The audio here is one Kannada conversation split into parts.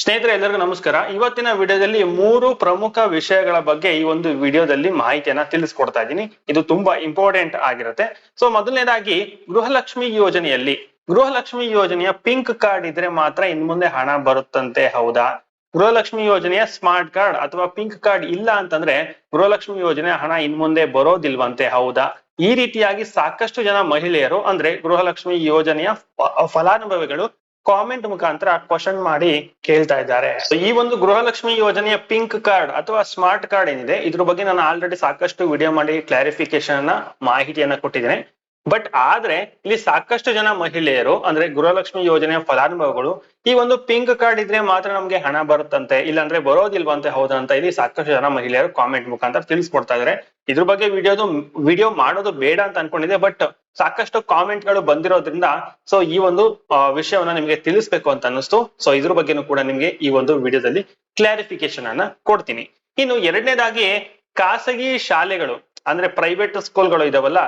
ಸ್ನೇಹಿತರೆ, ಎಲ್ಲರಿಗೂ ನಮಸ್ಕಾರ. ಇವತ್ತಿನ ವಿಡಿಯೋದಲ್ಲಿ ಮೂರು ಪ್ರಮುಖ ವಿಷಯಗಳ ಬಗ್ಗೆ ಈ ಒಂದು ವಿಡಿಯೋದಲ್ಲಿ ಮಾಹಿತಿಯನ್ನ ತಿಳಿಸ್ಕೊಡ್ತಾ ಇದ್ದೀನಿ. ಇದು ತುಂಬಾ ಇಂಪಾರ್ಟೆಂಟ್ ಆಗಿರುತ್ತೆ. ಸೊ, ಮೊದಲನೇದಾಗಿ ಗೃಹಲಕ್ಷ್ಮಿ ಯೋಜನೆಯಲ್ಲಿ, ಗೃಹಲಕ್ಷ್ಮಿ ಯೋಜನೆಯ ಪಿಂಕ್ ಕಾರ್ಡ್ ಇದ್ರೆ ಮಾತ್ರ ಇನ್ ಮುಂದೆ ಹಣ ಬರುತ್ತಂತೆ, ಹೌದಾ? ಗೃಹಲಕ್ಷ್ಮಿ ಯೋಜನೆಯ ಸ್ಮಾರ್ಟ್ ಕಾರ್ಡ್ ಅಥವಾ ಪಿಂಕ್ ಕಾರ್ಡ್ ಇಲ್ಲ ಅಂತಂದ್ರೆ ಗೃಹಲಕ್ಷ್ಮಿ ಯೋಜನೆ ಹಣ ಇನ್ ಮುಂದೆ ಬರೋದಿಲ್ವಂತೆ, ಹೌದಾ? ಈ ರೀತಿಯಾಗಿ ಸಾಕಷ್ಟು ಜನ ಮಹಿಳೆಯರು, ಅಂದ್ರೆ ಗೃಹಲಕ್ಷ್ಮಿ ಯೋಜನೆಯ ಫಲಾನುಭವಿಗಳು ಕಾಮೆಂಟ್ ಮುಖಾಂತರ ಕ್ವಶನ್ ಮಾಡಿ ಕೇಳ್ತಾ ಇದ್ದಾರೆ. ಈ ಒಂದು ಗೃಹಲಕ್ಷ್ಮಿ ಯೋಜನೆಯ ಪಿಂಕ್ ಕಾರ್ಡ್ ಅಥವಾ ಸ್ಮಾರ್ಟ್ ಕಾರ್ಡ್ ಏನಿದೆ, ಇದ್ರ ಬಗ್ಗೆ ನಾನು ಆಲ್ರೆಡಿ ಸಾಕಷ್ಟು ವಿಡಿಯೋ ಮಾಡಿ ಕ್ಲಾರಿಫಿಕೇಶನ್ ಮಾಹಿತಿಯನ್ನ ಕೊಟ್ಟಿದ್ದೇನೆ. ಬಟ್ ಆದ್ರೆ ಇಲ್ಲಿ ಸಾಕಷ್ಟು ಜನ ಮಹಿಳೆಯರು, ಅಂದ್ರೆ ಗೃಹಲಕ್ಷ್ಮಿ ಯೋಜನೆಯ ಫಲಾನುಭವಿಗಳು, ಈ ಒಂದು ಪಿಂಕ್ ಕಾರ್ಡ್ ಇದ್ರೆ ಮಾತ್ರ ನಮ್ಗೆ ಹಣ ಬರುತ್ತಂತೆ, ಇಲ್ಲಾಂದ್ರೆ ಬರೋದಿಲ್ವಂತೆ ಹೌದಾ ಅಂತ ಇಲ್ಲಿ ಸಾಕಷ್ಟು ಜನ ಮಹಿಳೆಯರು ಕಾಮೆಂಟ್ ಮುಖಾಂತರ ತಿಳಿಸ್ಕೊಡ್ತಾ ಇದಾರೆ. ಇದ್ರ ಬಗ್ಗೆ ವಿಡಿಯೋದು ವಿಡಿಯೋ ಮಾಡೋದು ಬೇಡ ಅಂತ ಅನ್ಕೊಂಡಿದ್ದೆ ಬಟ್ ಸಾಕಷ್ಟು ಕಾಮೆಂಟ್ಗಳು ಬಂದಿರೋದ್ರಿಂದ ಸೊ ಈ ಒಂದು ವಿಷಯವನ್ನ ನಿಮ್ಗೆ ತಿಳಿಸ್ಬೇಕು ಅಂತ ಅನ್ನಿಸ್ತು. ಸೊ ಇದ್ರ ಬಗ್ಗೆನೂ ಕೂಡ ನಿಮ್ಗೆ ಈ ಒಂದು ವಿಡಿಯೋದಲ್ಲಿ ಕ್ಲಾರಿಫಿಕೇಶನ್ ಅನ್ನ ಕೊಡ್ತೀನಿ. ಇನ್ನು ಎರಡನೇದಾಗಿ ಖಾಸಗಿ ಶಾಲೆಗಳು, ಅಂದ್ರೆ ಪ್ರೈವೇಟ್ ಸ್ಕೂಲ್ಗಳು ಇದಾವಲ್ಲ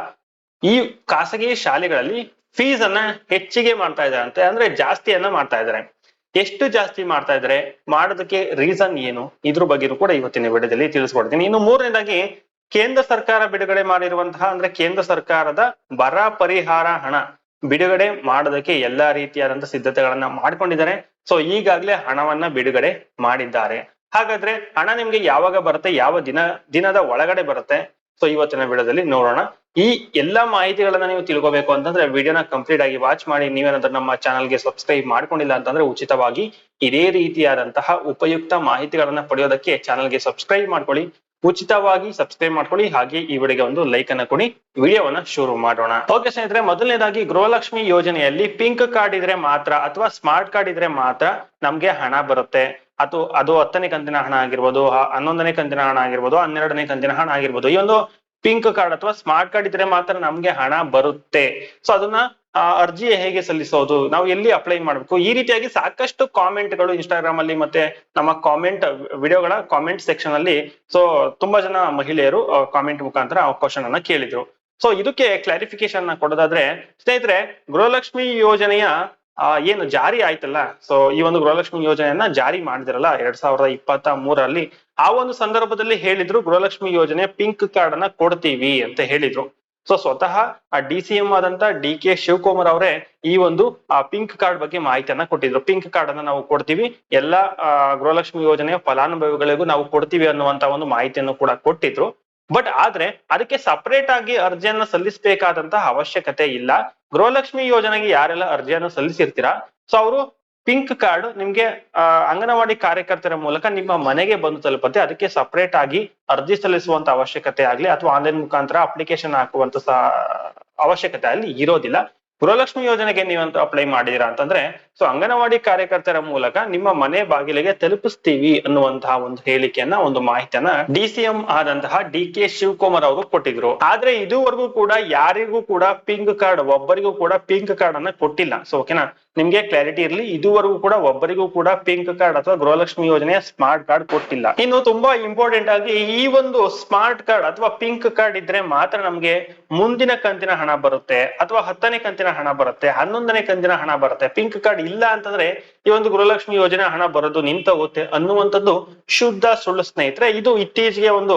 ಈ ಖಾಸಗಿ ಶಾಲೆಗಳಲ್ಲಿ ಫೀಸ್ ಅನ್ನ ಹೆಚ್ಚಿಗೆ ಮಾಡ್ತಾ ಇದ್ದಾರೆ ಅಂತ, ಅಂದ್ರೆ ಜಾಸ್ತಿಯನ್ನ ಮಾಡ್ತಾ ಇದ್ದಾರೆ. ಎಷ್ಟು ಜಾಸ್ತಿ ಮಾಡ್ತಾ ಇದ್ರೆ ಮಾಡೋದಕ್ಕೆ ರೀಸನ್ ಏನು? ಇದ್ರ ಬಗ್ಗೆ ಕೂಡ ಇವತ್ತಿನ ವಿಡಿಯೋದಲ್ಲಿ ತಿಳಿಸ್ಕೊಡ್ತೀನಿ. ಇನ್ನು ಮೂರನೇದಾಗಿ, ಕೇಂದ್ರ ಸರ್ಕಾರ ಬಿಡುಗಡೆ ಮಾಡಿರುವಂತಹ, ಅಂದ್ರೆ ಕೇಂದ್ರ ಸರ್ಕಾರದ ಬರ ಪರಿಹಾರ ಹಣ ಬಿಡುಗಡೆ ಮಾಡೋದಕ್ಕೆ ಎಲ್ಲಾ ರೀತಿಯಾದಂತಹ ಸಿದ್ಧತೆಗಳನ್ನ ಮಾಡ್ಕೊಂಡಿದ್ದಾರೆ. ಸೊ ಈಗಾಗಲೇ ಹಣವನ್ನ ಬಿಡುಗಡೆ ಮಾಡಿದ್ದಾರೆ. ಹಾಗಾದ್ರೆ ಹಣ ನಿಮ್ಗೆ ಯಾವಾಗ ಬರುತ್ತೆ? ಯಾವ ದಿನ, ದಿನದ ಒಳಗಡೆ ಬರುತ್ತೆ? ಸೊ ಇವತ್ತಿನ ವಿಡಿಯೋದಲ್ಲಿ ನೋಡೋಣ. ಈ ಎಲ್ಲಾ ಮಾಹಿತಿಗಳನ್ನ ನೀವು ತಿಳ್ಕೊಬೇಕು ಅಂತಂದ್ರೆ ವಿಡಿಯೋನ ಕಂಪ್ಲೀಟ್ ಆಗಿ ವಾಚ್ ಮಾಡಿ, ನೀವೇನಾದ್ರೂ ನಮ್ಮ ಚಾನಲ್ಗೆ ಸಬ್ಸ್ಕ್ರೈಬ್ ಮಾಡ್ಕೊಂಡಿಲ್ಲ ಅಂತಂದ್ರೆ ಉಚಿತವಾಗಿ ಇದೇ ರೀತಿಯಾದಂತಹ ಉಪಯುಕ್ತ ಮಾಹಿತಿಗಳನ್ನ ಪಡೆಯೋದಕ್ಕೆ ಚಾನಲ್ಗೆ ಸಬ್ಸ್ಕ್ರೈಬ್ ಮಾಡ್ಕೊಳ್ಳಿ. ಉಚಿತವಾಗಿ ಸಬ್ಸ್ಕ್ರೈಬ್ ಮಾಡ್ಕೊಳ್ಳಿ. ಹಾಗೆ ಈ ವಿಡಿಯೋಗೆ ಒಂದು ಲೈಕ್ ಅನ್ನ ಕೊಡಿ. ವಿಡಿಯೋವನ್ನ ಶುರು ಮಾಡೋಣ. ಓಕೆ ಸ್ನೇಹಿತರೆ, ಮೊದಲನೇದಾಗಿ ಗೃಹಲಕ್ಷ್ಮಿ ಯೋಜನೆಯಲ್ಲಿ ಪಿಂಕ್ ಕಾರ್ಡ್ ಇದ್ರೆ ಮಾತ್ರ ಅಥವಾ ಸ್ಮಾರ್ಟ್ ಕಾರ್ಡ್ ಇದ್ರೆ ಮಾತ್ರ ನಮ್ಗೆ ಹಣ ಬರುತ್ತೆ. ಅಥವಾ ಅದು ಹತ್ತನೇ ಕಂತಿನ ಹಣ ಆಗಿರ್ಬೋದು ಹನ್ನೊಂದನೇ ಕಂತಿನ ಹಣ ಆಗಿರ್ಬೋದು, ಹನ್ನೆರಡನೇ ಕಂತಿನ ಹಣ ಆಗಿರ್ಬೋದು, ಈ ಒಂದು ಪಿಂಕ್ ಕಾರ್ಡ್ ಅಥವಾ ಸ್ಮಾರ್ಟ್ ಕಾರ್ಡ್ ಇದ್ರೆ ಮಾತ್ರ ನಮ್ಗೆ ಹಣ ಬರುತ್ತೆ. ಸೊ ಅದನ್ನ ಅರ್ಜಿ ಹೇಗೆ ಸಲ್ಲಿಸೋದು? ನಾವು ಎಲ್ಲಿ ಅಪ್ಲೈ ಮಾಡ್ಬೇಕು? ಈ ರೀತಿಯಾಗಿ ಸಾಕಷ್ಟು ಕಾಮೆಂಟ್ಗಳು ಇನ್ಸ್ಟಾಗ್ರಾಮ್ ಅಲ್ಲಿ ಮತ್ತೆ ನಮ್ಮ ಕಾಮೆಂಟ್ ವಿಡಿಯೋಗಳ ಕಾಮೆಂಟ್ ಸೆಕ್ಷನ್ ಅಲ್ಲಿ ಸೊ ತುಂಬಾ ಜನ ಮಹಿಳೆಯರು ಕಾಮೆಂಟ್ ಮುಖಾಂತರ ಕ್ವಶನ್ ಅನ್ನ ಕೇಳಿದ್ರು. ಸೊ ಇದಕ್ಕೆ ಕ್ಲಾರಿಫಿಕೇಶನ್ ಕೊಡೋದಾದ್ರೆ, ಸ್ನೇಹಿತರೆ, ಗೃಹಲಕ್ಷ್ಮಿ ಯೋಜನೆಯ ಆ, ಏನು ಜಾರಿ ಆಯ್ತಲ್ಲ? ಸೊ ಈ ಒಂದು ಗೃಹಲಕ್ಷ್ಮಿ ಯೋಜನೆಯನ್ನ ಜಾರಿ ಮಾಡಿದ್ರಲ್ಲ ಎರಡ್ ಸಾವಿರದ ಇಪ್ಪತ್ತ ಮೂರರಲ್ಲಿ ಆ ಒಂದು ಸಂದರ್ಭದಲ್ಲಿ ಹೇಳಿದ್ರು ಗೃಹಲಕ್ಷ್ಮಿ ಯೋಜನೆ ಪಿಂಕ್ ಕಾರ್ಡ್ ಅನ್ನ ಕೊಡ್ತೀವಿ ಅಂತ ಹೇಳಿದ್ರು. ಸೊ ಸ್ವತಃ ಆ ಡಿ ಸಿ ಎಂ ಆದಂತ ಡಿ ಕೆ ಶಿವಕುಮಾರ್ ಅವರೇ ಈ ಒಂದು ಪಿಂಕ್ ಕಾರ್ಡ್ ಬಗ್ಗೆ ಮಾಹಿತಿಯನ್ನ ಕೊಟ್ಟಿದ್ರು. ಪಿಂಕ್ ಕಾರ್ಡ್ ಅನ್ನ ನಾವು ಕೊಡ್ತೀವಿ. ಎಲ್ಲಾ ಗೃಹಲಕ್ಷ್ಮಿ ಯೋಜನೆಯ ಫಲಾನುಭವಿಗಳಿಗೂ ನಾವು ಕೊಡ್ತೀವಿ ಅನ್ನುವಂತ ಒಂದು ಮಾಹಿತಿಯನ್ನು ಕೂಡ ಕೊಟ್ಟಿದ್ರು. ಬಟ್ ಆದ್ರೆ ಅದಕ್ಕೆ ಸಪರೇಟ್ ಆಗಿ ಅರ್ಜಿಯನ್ನ ಸಲ್ಲಿಸಬೇಕಾದಂತಹ ಅವಶ್ಯಕತೆ ಇಲ್ಲ. ಗೃಹಲಕ್ಷ್ಮಿ ಯೋಜನೆಗೆ ಯಾರೆಲ್ಲ ಅರ್ಜಿಯನ್ನು ಸಲ್ಲಿಸಿರ್ತೀರಾ? ಸೊ ಅವರು ಪಿಂಕ್ ಕಾರ್ಡ್ ನಿಮ್ಗೆ ಅಂಗನವಾಡಿ ಕಾರ್ಯಕರ್ತರ ಮೂಲಕ ನಿಮ್ಮ ಮನೆಗೆ ಬಂದು ತಲುಪುತ್ತೆ. ಅದಕ್ಕೆ ಸಪರೇಟ್ ಆಗಿ ಅರ್ಜಿ ಸಲ್ಲಿಸುವಂತ ಅವಶ್ಯಕತೆ ಆಗ್ಲಿ ಅಥವಾ ಆನ್ಲೈನ್ ಮುಖಾಂತರ ಅಪ್ಲಿಕೇಶನ್ ಹಾಕುವಂತ ಅವಶ್ಯಕತೆ ಅಲ್ಲಿ ಇರೋದಿಲ್ಲ. ಗೃಹಲಕ್ಷ್ಮಿ ಯೋಜನೆಗೆ ನೀವಂತ ಅಪ್ಲೈ ಮಾಡಿದೀರಾ ಅಂತಂದ್ರೆ ಸೊ ಅಂಗನವಾಡಿ ಕಾರ್ಯಕರ್ತರ ಮೂಲಕ ನಿಮ್ಮ ಮನೆ ಬಾಗಿಲಿಗೆ ತಲುಪಿಸ್ತೀವಿ ಅನ್ನುವಂತಹ ಒಂದು ಹೇಳಿಕೆಯನ್ನ, ಒಂದು ಮಾಹಿತಿಯನ್ನ ಡಿ ಸಿ ಎಂ ಆದಂತಹ ಡಿ ಕೆ ಶಿವಕುಮಾರ್ ಅವರು ಕೊಟ್ಟಿದ್ರು. ಆದ್ರೆ ಇದುವರೆಗೂ ಕೂಡ ಯಾರಿಗೂ ಕೂಡ ಪಿಂಕ್ ಕಾರ್ಡ್, ಒಬ್ಬರಿಗೂ ಕೂಡ ಪಿಂಕ್ ಕಾರ್ಡ್ ಅನ್ನ ಕೊಟ್ಟಿಲ್ಲ. ಸೊ ಓಕೆನಾ ನಿಮ್ಗೆ ಕ್ಲಾರಿಟಿ ಇರಲಿ. ಇದುವರೆಗೂ ಕೂಡ ಒಬ್ಬರಿಗೂ ಕೂಡ ಪಿಂಕ್ ಕಾರ್ಡ್ ಅಥವಾ ಗೃಹಲಕ್ಷ್ಮಿ ಯೋಜನೆಯ ಸ್ಮಾರ್ಟ್ ಕಾರ್ಡ್ ಕೊಟ್ಟಿಲ್ಲ. ಇನ್ನು ತುಂಬಾ ಇಂಪಾರ್ಟೆಂಟ್ ಆಗಿ ಈ ಒಂದು ಸ್ಮಾರ್ಟ್ ಕಾರ್ಡ್ ಅಥವಾ ಪಿಂಕ್ ಕಾರ್ಡ್ ಇದ್ರೆ ಮಾತ್ರ ನಮ್ಗೆ ಮುಂದಿನ ಕಂತಿನ ಹಣ ಬರುತ್ತೆ ಅಥವಾ ಹತ್ತನೇ ಕಂತಿನ ಹಣ ಬರುತ್ತೆ, ಹನ್ನೊಂದನೇ ಕಂತಿನ ಹಣ ಬರುತ್ತೆ. ಪಿಂಕ್ ಕಾರ್ಡ್ ಇಲ್ಲ ಅಂತಂದ್ರೆ ಈ ಒಂದು ಗೃಹಲಕ್ಷ್ಮಿ ಯೋಜನೆ ಹಣ ಬರೋದು ನಿಂತೋಗುತ್ತೆ ಅನ್ನುವಂಥದ್ದು ಶುದ್ಧ ಸುಳ್ಳು ಸ್ನೇಹಿತರೆ. ಇದು ಇತ್ತೀಚೆಗೆ ಒಂದು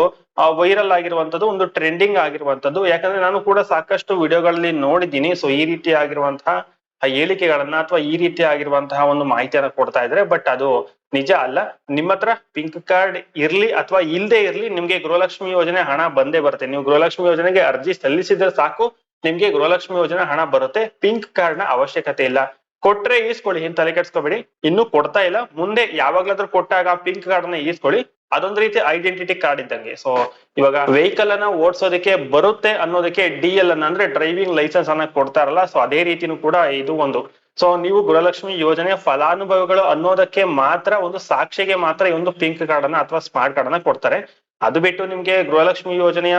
ವೈರಲ್ ಆಗಿರುವಂತದ್ದು ಒಂದು ಟ್ರೆಂಡಿಂಗ್ ಆಗಿರುವಂತದ್ದು ಯಾಕಂದ್ರೆ ನಾನು ಕೂಡ ಸಾಕಷ್ಟು ವಿಡಿಯೋಗಳಲ್ಲಿ ನೋಡಿದ್ದೀನಿ. ಸೊ ಈ ರೀತಿ ಆಗಿರುವಂತಹ ಹೇಳಿಕೆಗಳನ್ನ ಅಥವಾ ಈ ರೀತಿ ಆಗಿರುವಂತಹ ಒಂದು ಮಾಹಿತಿಯನ್ನ ಕೊಡ್ತಾ ಇದ್ರೆ ಬಟ್ ಅದು ನಿಜ ಅಲ್ಲ. ನಿಮ್ಮ ಹತ್ರ ಪಿಂಕ್ ಕಾರ್ಡ್ ಇರ್ಲಿ ಅಥವಾ ಇಲ್ಲದೆ ಇರ್ಲಿ, ನಿಮ್ಗೆ ಗೃಹಲಕ್ಷ್ಮಿ ಯೋಜನೆ ಹಣ ಬಂದೇ ಬರುತ್ತೆ. ನೀವು ಗೃಹಲಕ್ಷ್ಮಿ ಯೋಜನೆಗೆ ಅರ್ಜಿ ಸಲ್ಲಿಸಿದ್ರೆ ಸಾಕು, ನಿಮ್ಗೆ ಗೃಹಲಕ್ಷ್ಮಿ ಯೋಜನೆ ಹಣ ಬರುತ್ತೆ. ಪಿಂಕ್ ಕಾರ್ಡ್ನ ಅವಶ್ಯಕತೆ ಇಲ್ಲ. ಕೊಟ್ರೆ ಈಸ್ಕೊಳ್ಳಿ, ಹಿಂಗ್ ತಲೆ ಕೆಡ್ಸ್ಕೊಬೇಡಿ. ಇನ್ನು ಕೊಡ್ತಾ ಇಲ್ಲ. ಮುಂದೆ ಯಾವಾಗ್ಲಾದ್ರೂ ಕೊಟ್ಟಾಗ ಪಿಂಕ್ ಕಾರ್ಡ್ನ ಈಸ್ಕೊಳ್ಳಿ. ಅದೊಂದ್ ರೀತಿ ಐಡೆಂಟಿಟಿ ಕಾರ್ಡ್ ಇದ್ದಂಗೆ. ಸೊ ಇವಾಗ ವೆಹಿಕಲ್ ಅನ್ನ ಓಡಿಸೋದಕ್ಕೆ ಬರುತ್ತೆ ಅನ್ನೋದಕ್ಕೆ ಡಿ ಎಲ್ ಅನ್ನ ಅಂದ್ರೆ ಡ್ರೈವಿಂಗ್ ಲೈಸೆನ್ಸ್ ಅನ್ನ ಕೊಡ್ತಾರಲ್ಲ ಸೊ ಅದೇ ರೀತಿನೂ ಕೂಡ ಇದು ಒಂದು. ಸೊ ನೀವು ಗೃಹಲಕ್ಷ್ಮಿ ಯೋಜನೆ ಫಲಾನುಭವಿಗಳು ಅನ್ನೋದಕ್ಕೆ ಮಾತ್ರ ಒಂದು ಸಾಕ್ಷಿಗೆ ಮಾತ್ರ ಈ ಒಂದು ಪಿಂಕ್ ಕಾರ್ಡ್ ಅನ್ನ ಅಥವಾ ಸ್ಮಾರ್ಟ್ ಕಾರ್ಡ್ ಅನ್ನ ಕೊಡ್ತಾರೆ. ಅದು ಬಿಟ್ಟು ನಿಮ್ಗೆ ಗೃಹಲಕ್ಷ್ಮಿ ಯೋಜನೆಯ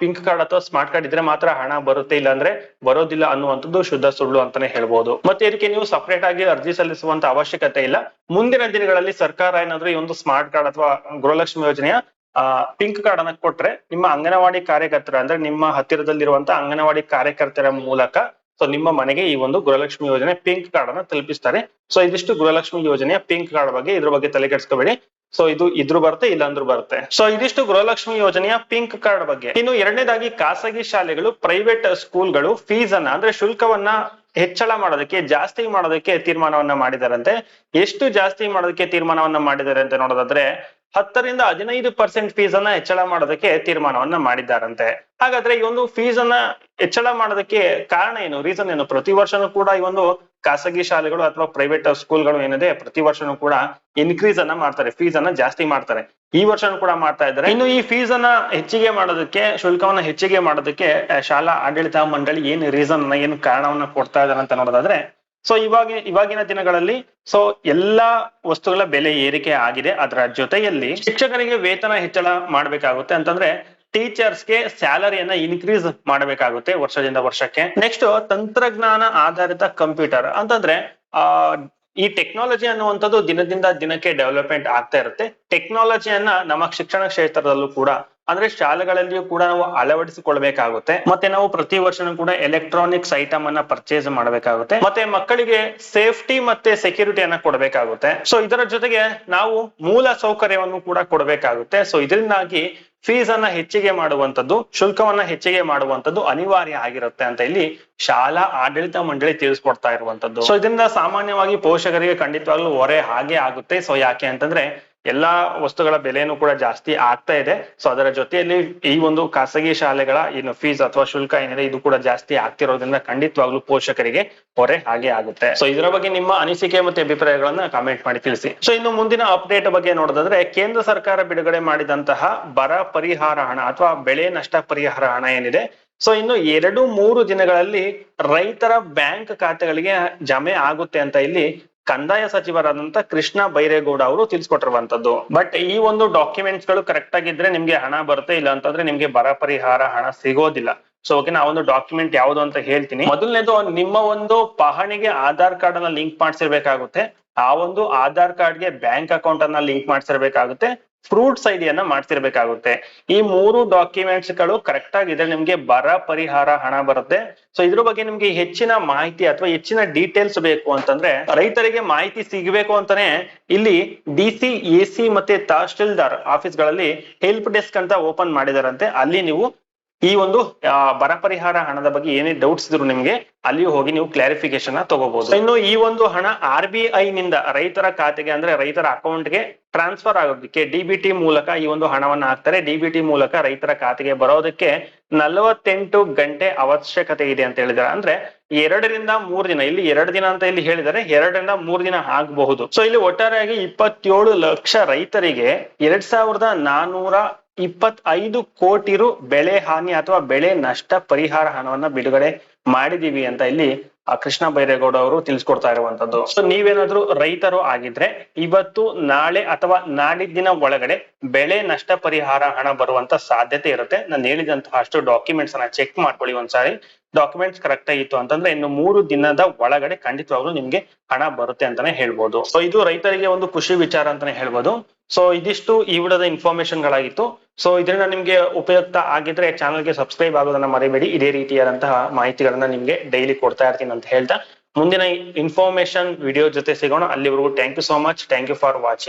ಪಿಂಕ್ ಕಾರ್ಡ್ ಅಥವಾ ಸ್ಮಾರ್ಟ್ ಕಾರ್ಡ್ ಇದ್ರೆ ಮಾತ್ರ ಹಣ ಬರುತ್ತೆ, ಇಲ್ಲಾಂದ್ರೆ ಬರೋದಿಲ್ಲ ಅನ್ನುವಂಥದ್ದು ಶುದ್ಧ ಸುಳ್ಳು ಅಂತಾನೆ ಹೇಳ್ಬೋದು. ಮತ್ತೆ ಇದಕ್ಕೆ ನೀವು ಸಪರೇಟ್ ಆಗಿ ಅರ್ಜಿ ಸಲ್ಲಿಸುವಂತ ಅವಶ್ಯಕತೆ ಇಲ್ಲ. ಮುಂದಿನ ದಿನಗಳಲ್ಲಿ ಸರ್ಕಾರ ಏನಾದ್ರೂ ಈ ಒಂದು ಸ್ಮಾರ್ಟ್ ಕಾರ್ಡ್ ಅಥವಾ ಗೃಹಲಕ್ಷ್ಮಿ ಯೋಜನೆಯ ಪಿಂಕ್ ಕಾರ್ಡ್ ಅನ್ನ ಕೊಟ್ರೆ ನಿಮ್ಮ ಅಂಗನವಾಡಿ ಕಾರ್ಯಕರ್ತರ, ಅಂದ್ರೆ ನಿಮ್ಮ ಹತ್ತಿರದಲ್ಲಿರುವಂತ ಅಂಗನವಾಡಿ ಕಾರ್ಯಕರ್ತರ ಮೂಲಕ ಸೊ ನಿಮ್ಮ ಮನೆಗೆ ಈ ಒಂದು ಗೃಹಲಕ್ಷ್ಮಿ ಯೋಜನೆ ಪಿಂಕ್ ಕಾರ್ಡ್ ಅನ್ನ ತಲುಪಿಸ್ತಾರೆ. ಸೊ ಇದಿಷ್ಟು ಗೃಹಲಕ್ಷ್ಮಿ ಯೋಜನೆಯ ಪಿಂಕ್ ಕಾರ್ಡ್ ಬಗ್ಗೆ ಇದ್ರ ಬಗ್ಗೆ ತಲೆ ಕೆಡಿಸ್ಕೋಬೇಡಿ ಸೊ ಇದು ಇದ್ರು ಬರುತ್ತೆ ಇಲ್ಲ ಅಂದ್ರೂ ಬರುತ್ತೆ. ಸೊ ಇದಿಷ್ಟು ಗೃಹಲಕ್ಷ್ಮಿ ಯೋಜನೆಯ ಪಿಂಕ್ ಕಾರ್ಡ್ ಬಗ್ಗೆ. ಇನ್ನು ಎರಡನೇದಾಗಿ ಖಾಸಗಿ ಶಾಲೆಗಳು ಪ್ರೈವೇಟ್ ಸ್ಕೂಲ್ಗಳು ಫೀಸ್ ಅನ್ನ ಅಂದ್ರೆ ಶುಲ್ಕವನ್ನ ಹೆಚ್ಚಳ ಮಾಡೋದಕ್ಕೆ, ಜಾಸ್ತಿ ಮಾಡೋದಕ್ಕೆ ತೀರ್ಮಾನವನ್ನ ಮಾಡಿದಾರಂತೆ. ಎಷ್ಟು ಜಾಸ್ತಿ ಮಾಡೋದಕ್ಕೆ ತೀರ್ಮಾನವನ್ನ ಮಾಡಿದ್ದಾರೆ ಅಂತ ನೋಡೋದಾದ್ರೆ, ಹತ್ತರಿಂದ ಹದಿನೈದು ಪರ್ಸೆಂಟ್ ಫೀಸ್ ಅನ್ನ ಹೆಚ್ಚಳ ಮಾಡೋದಕ್ಕೆ ತೀರ್ಮಾನವನ್ನ ಮಾಡಿದ್ದಾರಂತೆ ಹಾಗಾದ್ರೆ ಈ ಒಂದು ಫೀಸ್ ಅನ್ನ ಹೆಚ್ಚಳ ಮಾಡೋದಕ್ಕೆ ಕಾರಣ ಏನು? ರೀಸನ್ ಏನು? ಪ್ರತಿ ವರ್ಷನೂ ಕೂಡ ಈ ಒಂದು ಖಾಸಗಿ ಶಾಲೆಗಳು ಅಥವಾ ಪ್ರೈವೇಟ್ ಸ್ಕೂಲ್ಗಳು ಏನಿದೆ, ಪ್ರತಿ ವರ್ಷನೂ ಕೂಡ ಇನ್ಕ್ರೀಸ್ ಅನ್ನ ಮಾಡ್ತಾರೆ ಫೀಸ್ ಅನ್ನ ಜಾಸ್ತಿ ಮಾಡ್ತಾರೆ. ಈ ವರ್ಷನೂ ಕೂಡ ಮಾಡ್ತಾ ಇದ್ದಾರೆ. ಇನ್ನು ಈ ಫೀಸ್ ಅನ್ನ ಹೆಚ್ಚಿಗೆ ಮಾಡೋದಕ್ಕೆ, ಶುಲ್ಕವನ್ನ ಹೆಚ್ಚಿಗೆ ಮಾಡೋದಕ್ಕೆ ಶಾಲಾ ಆಡಳಿತ ಮಂಡಳಿ ಏನು ರೀಸನ್ ಏನು ಕಾರಣವನ್ನ ಕೊಡ್ತಾ ಇದ್ದಾರೆ ಅಂತ ನೋಡೋದಾದ್ರೆ ಸೊ ಇವಾಗ, ಇವಾಗಿನ ದಿನಗಳಲ್ಲಿ ಸೊ ಎಲ್ಲಾ ವಸ್ತುಗಳ ಬೆಲೆ ಏರಿಕೆ ಆಗಿದೆ ಅದರ ಜೊತೆಯಲ್ಲಿ ಶಿಕ್ಷಕರಿಗೆ ವೇತನ ಹೆಚ್ಚಳ ಮಾಡ್ಬೇಕಾಗುತ್ತೆ ಅಂತಂದ್ರೆ ಟೀಚರ್ಸ್ಗೆ ಸ್ಯಾಲರಿಯನ್ನ ಇನ್ಕ್ರೀಸ್ ಮಾಡಬೇಕಾಗುತ್ತೆ ವರ್ಷದಿಂದ ವರ್ಷಕ್ಕೆ. ನೆಕ್ಸ್ಟ್ ತಂತ್ರಜ್ಞಾನ ಆಧಾರಿತ ಕಂಪ್ಯೂಟರ್ ಅಂತಂದ್ರೆ, ಆ, ಈ ಟೆಕ್ನಾಲಜಿ ಅನ್ನುವಂಥದ್ದು ದಿನದಿಂದ ದಿನಕ್ಕೆ ಡೆವಲಪ್ಮೆಂಟ್ ಆಗ್ತಾ ಇರುತ್ತೆ. ಟೆಕ್ನಾಲಜಿಯನ್ನ ನಮ್ಮ ಶಿಕ್ಷಣ ಕ್ಷೇತ್ರದಲ್ಲೂ ಕೂಡ, ಅಂದ್ರೆ ಶಾಲೆಗಳಲ್ಲಿಯೂ ಕೂಡ ನಾವು ಅಳವಡಿಸಿಕೊಳ್ಬೇಕಾಗುತ್ತೆ. ಮತ್ತೆ ನಾವು ಪ್ರತಿ ವರ್ಷನೂ ಕೂಡ ಎಲೆಕ್ಟ್ರಾನಿಕ್ಸ್ ಐಟಮ್ ಅನ್ನ ಪರ್ಚೇಸ್ ಮಾಡಬೇಕಾಗುತ್ತೆ. ಮತ್ತೆ ಮಕ್ಕಳಿಗೆ ಸೇಫ್ಟಿ ಮತ್ತೆ ಸೆಕ್ಯೂರಿಟಿಯನ್ನ ಕೊಡಬೇಕಾಗುತ್ತೆ. ಸೊ ಇದರ ಜೊತೆಗೆ ನಾವು ಮೂಲ ಸೌಕರ್ಯವನ್ನು ಕೂಡ ಕೊಡಬೇಕಾಗುತ್ತೆ. ಸೊ ಇದರಿಂದಾಗಿ ಫೀಸ್ ಅನ್ನ ಹೆಚ್ಚಿಗೆ ಮಾಡುವಂತದ್ದು ಶುಲ್ಕವನ್ನ ಹೆಚ್ಚಿಗೆ ಮಾಡುವಂತದ್ದು ಅನಿವಾರ್ಯ ಆಗಿರುತ್ತೆ ಅಂತ ಇಲ್ಲಿ ಶಾಲಾ ಆಡಳಿತ ಮಂಡಳಿ ತಿಳಿಸ್ಕೊಡ್ತಾ ಇರುವಂತದ್ದು ಸೊ ಇದರಿಂದ ಸಾಮಾನ್ಯವಾಗಿ ಪೋಷಕರಿಗೆ ಖಂಡಿತವಾಗ್ಲೂ ಹೊರೆ ಹಾಗೆ ಆಗುತ್ತೆ. ಸೊ ಯಾಕೆ ಅಂತಂದ್ರೆ ಎಲ್ಲಾ ವಸ್ತುಗಳ ಬೆಲೆನೂ ಕೂಡ ಜಾಸ್ತಿ ಆಗ್ತಾ ಇದೆ. ಸೊ ಅದರ ಜೊತೆಯಲ್ಲಿ ಈ ಒಂದು ಖಾಸಗಿ ಶಾಲೆಗಳ ಏನು ಫೀಸ್ ಅಥವಾ ಶುಲ್ಕ ಏನಿದೆ, ಇದು ಕೂಡ ಜಾಸ್ತಿ ಆಗ್ತಿರೋದ್ರಿಂದ ಖಂಡಿತವಾಗ್ಲೂ ಪೋಷಕರಿಗೆ ಹೊರೆ ಹಾಗೆ ಆಗುತ್ತೆ. ಸೊ ಇದರ ಬಗ್ಗೆ ನಿಮ್ಮ ಅನಿಸಿಕೆ ಮತ್ತೆ ಅಭಿಪ್ರಾಯಗಳನ್ನ ಕಾಮೆಂಟ್ ಮಾಡಿ ತಿಳಿಸಿ. ಸೊ ಇನ್ನು ಮುಂದಿನ ಅಪ್ಡೇಟ್ ಬಗ್ಗೆ ನೋಡೋದಾದ್ರೆ, ಕೇಂದ್ರ ಸರ್ಕಾರ ಬಿಡುಗಡೆ ಮಾಡಿದಂತಹ ಬರ ಪರಿಹಾರ ಹಣ ಅಥವಾ ಬೆಳೆ ನಷ್ಟ ಪರಿಹಾರ ಹಣ ಏನಿದೆ ಸೊ ಇನ್ನು ಎರಡು ಮೂರು ದಿನಗಳಲ್ಲಿ ರೈತರ ಬ್ಯಾಂಕ್ ಖಾತೆಗಳಿಗೆ ಜಮೆ ಆಗುತ್ತೆ ಅಂತ ಇಲ್ಲಿ ಕಂದಾಯ ಸಚಿವರಾದಂತ ಕೃಷ್ಣ ಬೈರೇಗೌಡ ಅವರು ತಿಳಿಸ್ಕೊಟ್ಟಿರುವಂತದ್ದು. ಬಟ್ ಈ ಒಂದು ಡಾಕ್ಯುಮೆಂಟ್ಸ್ಗಳು ಕರೆಕ್ಟ್ ಆಗಿದ್ರೆ ನಿಮ್ಗೆ ಹಣ ಬರುತ್ತೆ ಇಲ್ಲ ಅಂತಂದ್ರೆ ನಿಮ್ಗೆ ಬರ ಪರಿಹಾರ ಹಣ ಸಿಗೋದಿಲ್ಲ. ಸೊ ಓಕೆ ನಾ ಒಂದು ಡಾಕ್ಯುಮೆಂಟ್ ಯಾವುದು ಅಂತ ಹೇಳ್ತೀನಿ. ಮೊದಲನೇದು, ನಿಮ್ಮ ಒಂದು ಪಹಣಿಗೆ ಆಧಾರ್ ಕಾರ್ಡ್ ಅನ್ನ ಲಿಂಕ್ ಮಾಡಿಸಿರ್ಬೇಕಾಗುತ್ತೆ. ಆ ಒಂದು ಆಧಾರ್ ಕಾರ್ಡ್ಗೆ ಬ್ಯಾಂಕ್ ಅಕೌಂಟ್ ಅನ್ನ ಲಿಂಕ್ ಮಾಡ್ಸಿರ್ಬೇಕಾಗುತ್ತೆ. ಫ್ರೂಟ್ಸ್ ಐಡಿಯನ್ನ ಮಾಡ್ತಿರ್ಬೇಕಾಗುತ್ತೆ. ಈ ಮೂರು ಡಾಕ್ಯುಮೆಂಟ್ಸ್ಗಳು ಕರೆಕ್ಟ್ ಆಗಿದ್ರೆ ನಿಮ್ಗೆ ಬರ ಪರಿಹಾರ ಹಣ ಬರುತ್ತೆ. ಸೊ ಇದ್ರ ಬಗ್ಗೆ ನಿಮ್ಗೆ ಹೆಚ್ಚಿನ ಮಾಹಿತಿ ಅಥವಾ ಹೆಚ್ಚಿನ ಡೀಟೇಲ್ಸ್ ಬೇಕು ಅಂತಂದ್ರೆ, ರೈತರಿಗೆ ಮಾಹಿತಿ ಸಿಗಬೇಕು ಅಂತಾನೆ ಇಲ್ಲಿ ಡಿ ಸಿ ಎ ಸಿ ಮತ್ತೆ ತಹಶೀಲ್ದಾರ್ ಆಫೀಸ್ಗಳಲ್ಲಿ ಹೆಲ್ಪ್ ಡೆಸ್ಕ್ ಅಂತ ಓಪನ್ ಮಾಡಿದಾರಂತೆ. ಅಲ್ಲಿ ನೀವು ಈ ಒಂದು ಬರ ಪರಿಹಾರ ಹಣದ ಬಗ್ಗೆ ಏನೇ ಡೌಟ್ಸ್ ಇದ್ರು ನಿಮ್ಗೆ ಅಲ್ಲಿ ಹೋಗಿ ನೀವು ಕ್ಲಾರಿಫಿಕೇಶನ್ ತಗೋಬಹುದು ಇನ್ನು ಈ ಒಂದು ಹಣ ಆರ್ ಬಿ ಐ ನಿಂದ ರೈತರ ಖಾತೆಗೆ ಅಂದ್ರೆ ರೈತರ ಅಕೌಂಟ್ಗೆ ಟ್ರಾನ್ಸ್ಫರ್ ಆಗೋದಕ್ಕೆ ಡಿಬಿಟಿ ಮೂಲಕ ಈ ಒಂದು ಹಣವನ್ನು ಹಾಕ್ತಾರೆ. ಡಿಬಿಟಿ ಮೂಲಕ ರೈತರ ಖಾತೆಗೆ ಬರೋದಕ್ಕೆ ನಲವತ್ತೆಂಟು ಗಂಟೆ ಅವಶ್ಯಕತೆ ಇದೆ ಅಂತ ಹೇಳಿದಾರೆ. ಅಂದ್ರೆ ಎರಡರಿಂದ ಮೂರ್ ದಿನ, ಇಲ್ಲಿ ಎರಡು ದಿನ ಅಂತ ಇಲ್ಲಿ ಹೇಳಿದರೆ. ಎರಡರಿಂದ ಮೂರ್ ದಿನ ಆಗಬಹುದು. ಸೊ ಇಲ್ಲಿ ಒಟ್ಟಾರೆಯಾಗಿ ಇಪ್ಪತ್ತೇಳು ಲಕ್ಷ ರೈತರಿಗೆ ಎರಡ್ ಸಾವಿರದ ನಾನೂರ ಇಪ್ಪತ್ತೈದು ಕೋಟಿ ರು ಬೆಳೆ ಹಾನಿ ಅಥವಾ ಬೆಳೆ ನಷ್ಟ ಪರಿಹಾರ ಹಣವನ್ನ ಬಿಡುಗಡೆ ಮಾಡಿದೀವಿ ಅಂತ ಇಲ್ಲಿ ಕೃಷ್ಣ ಬೈರೇಗೌಡ ಅವರು ತಿಳಿಸ್ಕೊಡ್ತಾ ಇರುವಂತದ್ದು. ಸೊ ನೀವೇನಾದ್ರೂ ರೈತರು ಆಗಿದ್ರೆ ಇವತ್ತು, ನಾಳೆ ಅಥವಾ ನಾಡಿದ್ದಿನ ಒಳಗಡೆ ಬೆಳೆ ನಷ್ಟ ಪರಿಹಾರ ಹಣ ಬರುವಂತ ಸಾಧ್ಯತೆ ಇರುತ್ತೆ. ನಾನು ಹೇಳಿದಂತಹ ಅಷ್ಟು ಡಾಕ್ಯುಮೆಂಟ್ಸ್ ಅನ್ನ ಚೆಕ್ ಮಾಡ್ಕೊಳ್ಳಿ ಒಂದ್ಸಾರಿ. ಡಾಕ್ಯುಮೆಂಟ್ಸ್ ಕರೆಕ್ಟ್ ಆಗಿತ್ತು ಅಂತಂದ್ರೆ ಇನ್ನು ಮೂರು ದಿನದ ಒಳಗಡೆ ಖಂಡಿತವಾಗ್ಲೂ ನಿಮ್ಗೆ ಹಣ ಬರುತ್ತೆ ಅಂತಾನೆ ಹೇಳ್ಬೋದು. ಸೊ ಇದು ರೈತರಿಗೆ ಒಂದು ಖುಷಿ ವಿಚಾರ ಅಂತಾನೆ ಹೇಳ್ಬೋದು. ಸೊ ಇದಿಷ್ಟು ಈ ವಿಡಿಯೋದ ಇನ್ಫಾರ್ಮೇಶನ್ ಗಳಾಗಿತ್ತು ಸೊ ಇದರಿಂದ ನಿಮ್ಗೆ ಉಪಯುಕ್ತ ಆಗಿದ್ರೆ ಚಾನಲ್ಗೆ ಸಬ್ಸ್ಕ್ರೈಬ್ ಆಗೋದನ್ನ ಮರಿಬೇಡಿ. ಇದೇ ರೀತಿಯಾದಂತಹ ಮಾಹಿತಿಗಳನ್ನ ನಿಮ್ಗೆ ಡೈಲಿ ಕೊಡ್ತಾ ಇರ್ತೀನಿ ಅಂತ ಹೇಳ್ತಾ. ಮುಂದಿನ ಇನ್ಫಾರ್ಮೇಶನ್ ವಿಡಿಯೋ ಜೊತೆ ಸಿಗೋಣ. ಅಲ್ಲಿವರೆಗೂ thank you so much thank you for watching